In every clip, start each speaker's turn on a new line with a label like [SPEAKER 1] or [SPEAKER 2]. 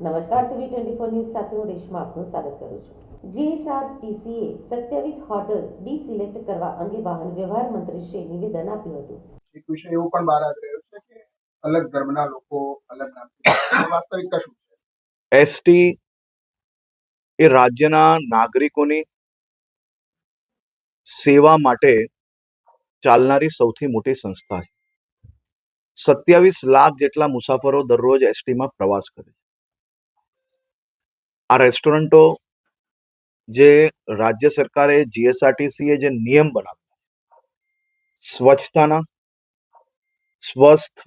[SPEAKER 1] નમસ્કાર સીવી twenty four news સાથે હું રેશમા આપનું સ્વાગત કરું છું. જીએસઆરટીસીએ સત્યાવીસ હોટલ ડિસિલેક્ટ કરવા અંગે વાહન વ્યવહાર મંત્રીશ્રીએ નિવેદન આપ્યું હતું.
[SPEAKER 2] એક વિષય એવો પણ બહાર આવી રહ્યો છે કે અલગ ધર્મના લોકો અલગ નામથી વાસ્તવિકતા શું છે?
[SPEAKER 3] એસટી એ રાજ્યના નાગરિકોની સેવા માટે ચાલનારી સૌથી મોટી સંસ્થા છે. સત્યાવીસ લાખ જેટલા મુસાફરો દરરોજ એસટીમાં પ્રવાસ કરે છે. આ રેસ્ટોરન્ટો જે રાજ્ય સરકારે જીએસઆરટીસી એ જે નિયમ બનાવ્યા સ્વચ્છતાના, સ્વસ્થ,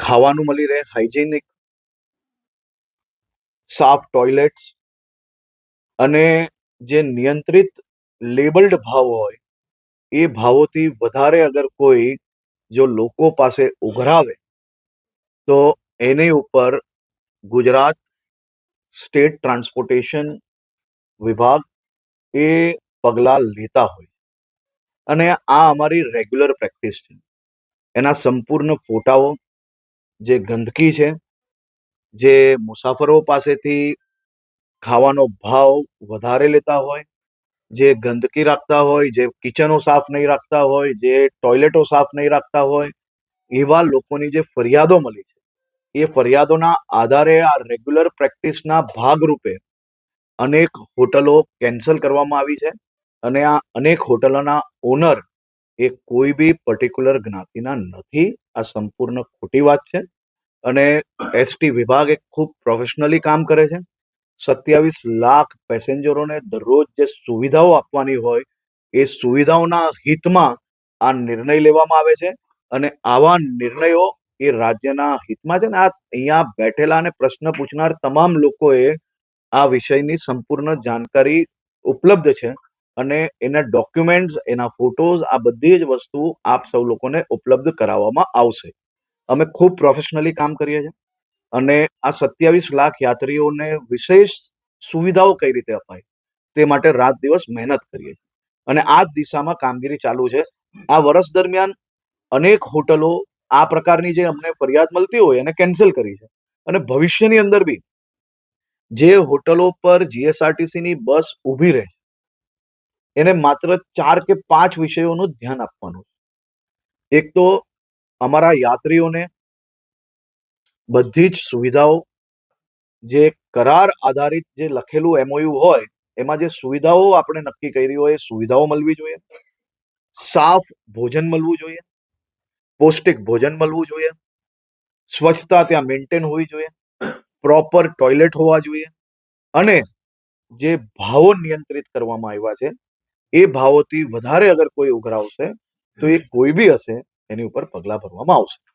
[SPEAKER 3] ખાવાનું મળી રહે હાઇજેનિક સાફ ટોયલેટ્સ અને જે નિયંત્રિત લેબલ્ડ ભાવ હોય, એ ભાવોથી વધારે અગર કોઈ જો લોકો પાસે ઉઘરાવે, તો એની ઉપર ગુજરાત સ્ટેટ ટ્રાન્સપોર્ટેશન વિભાગ એ પગલાં લેતા હોય. અને આ અમારી રેગ્યુલર પ્રેક્ટિસ છે. એના સંપૂર્ણ ફોટાઓ જે ગંદકી છે, જે મુસાફરો પાસેથી ખાવાનો ભાવ વધારે લેતા હોય, જે ગંદકી રાખતા હોય, જે કિચનો સાફ નહીં રાખતા હોય, જે ટોયલેટો સાફ નહીં રાખતા હોય, એવા લોકોની જે ફરિયાદો મળી છે. એ ફરિયાદોના આધારે આ રેગ્યુલર પ્રેક્ટિસના ભાગરૂપે અનેક હોટલો કેન્સલ કરવામાં આવી છે અને આ અનેક હોટલોના ઓનર એ કોઈ બી પર્ટિક્યુલર જ્ઞાતિના નથી. આ સંપૂર્ણ ખોટી વાત છે અને એસટી વિભાગ એ ખૂબ પ્રોફેશનલી કામ કરે છે. સત્યાવીસ લાખ પેસેન્જરોને દરરોજ જે સુવિધાઓ આપવાની હોય એ સુવિધાઓના હિતમાં આ નિર્ણય લેવામાં આવે છે અને આવા નિર્ણયો એ રાજ્યના હિતમાં છે ને આ અહીંયા બેઠેલા અને પ્રશ્ન પૂછનાર તમામ લોકોએ આ વિષયની સંપૂર્ણ જાણકારી ઉપલબ્ધ છે અને એના ડોક્યુમેન્ટ્સ એના ફોટોઝ આ બધી જ વસ્તુ આપ સૌ લોકોને ઉપલબ્ધ કરાવવામાં આવશે. અમે ખૂબ પ્રોફેશનલી કામ કરીએ છીએ અને આ સત્યાવીસ લાખ યાત્રીઓને વિશેષ સુવિધાઓ કઈ રીતે અપાય તે માટે રાત દિવસ મહેનત કરીએ છીએ. અને આ જ દિશામાં કામગીરી ચાલુ છે. આ વર્ષ દરમિયાન અનેક હોટલો આ પ્રકારની જે અમને ફરિયાદ મળતી હોય એને કેન્સલ કરી છે. અને ભવિષ્યની અંદર બી જે હોટલો પર જીએસઆરટીસી ની બસ ઊભી રહે એને માત્ર ચાર કે પાંચ વિષયોનું ધ્યાન આપવાનું એક તો અમારા યાત્રીઓને બધી જ સુવિધાઓ જે કરાર આધારિત જે લખેલું એમઓયુ હોય, એમાં જે સુવિધાઓ આપણે નક્કી કરી હોય એ સુવિધાઓ મળવી જોઈએ. સાફ ભોજન મળવું જોઈએ. પૌષ્ટિક ભોજન મળવું જોઈએ. સ્વચ્છતા ત્યાં મેન્ટેન હોવી જોઈએ. પ્રોપર ટોયલેટ હોવા જોઈએ. અને જે ભાવો નિયંત્રિત કરવામાં આવ્યા છે, એ ભાવોથી વધારે અગર કોઈ ઉઘરાવશે તો એ કોઈ બી હશે, એની ઉપર પગલાં ભરવામાં આવશે.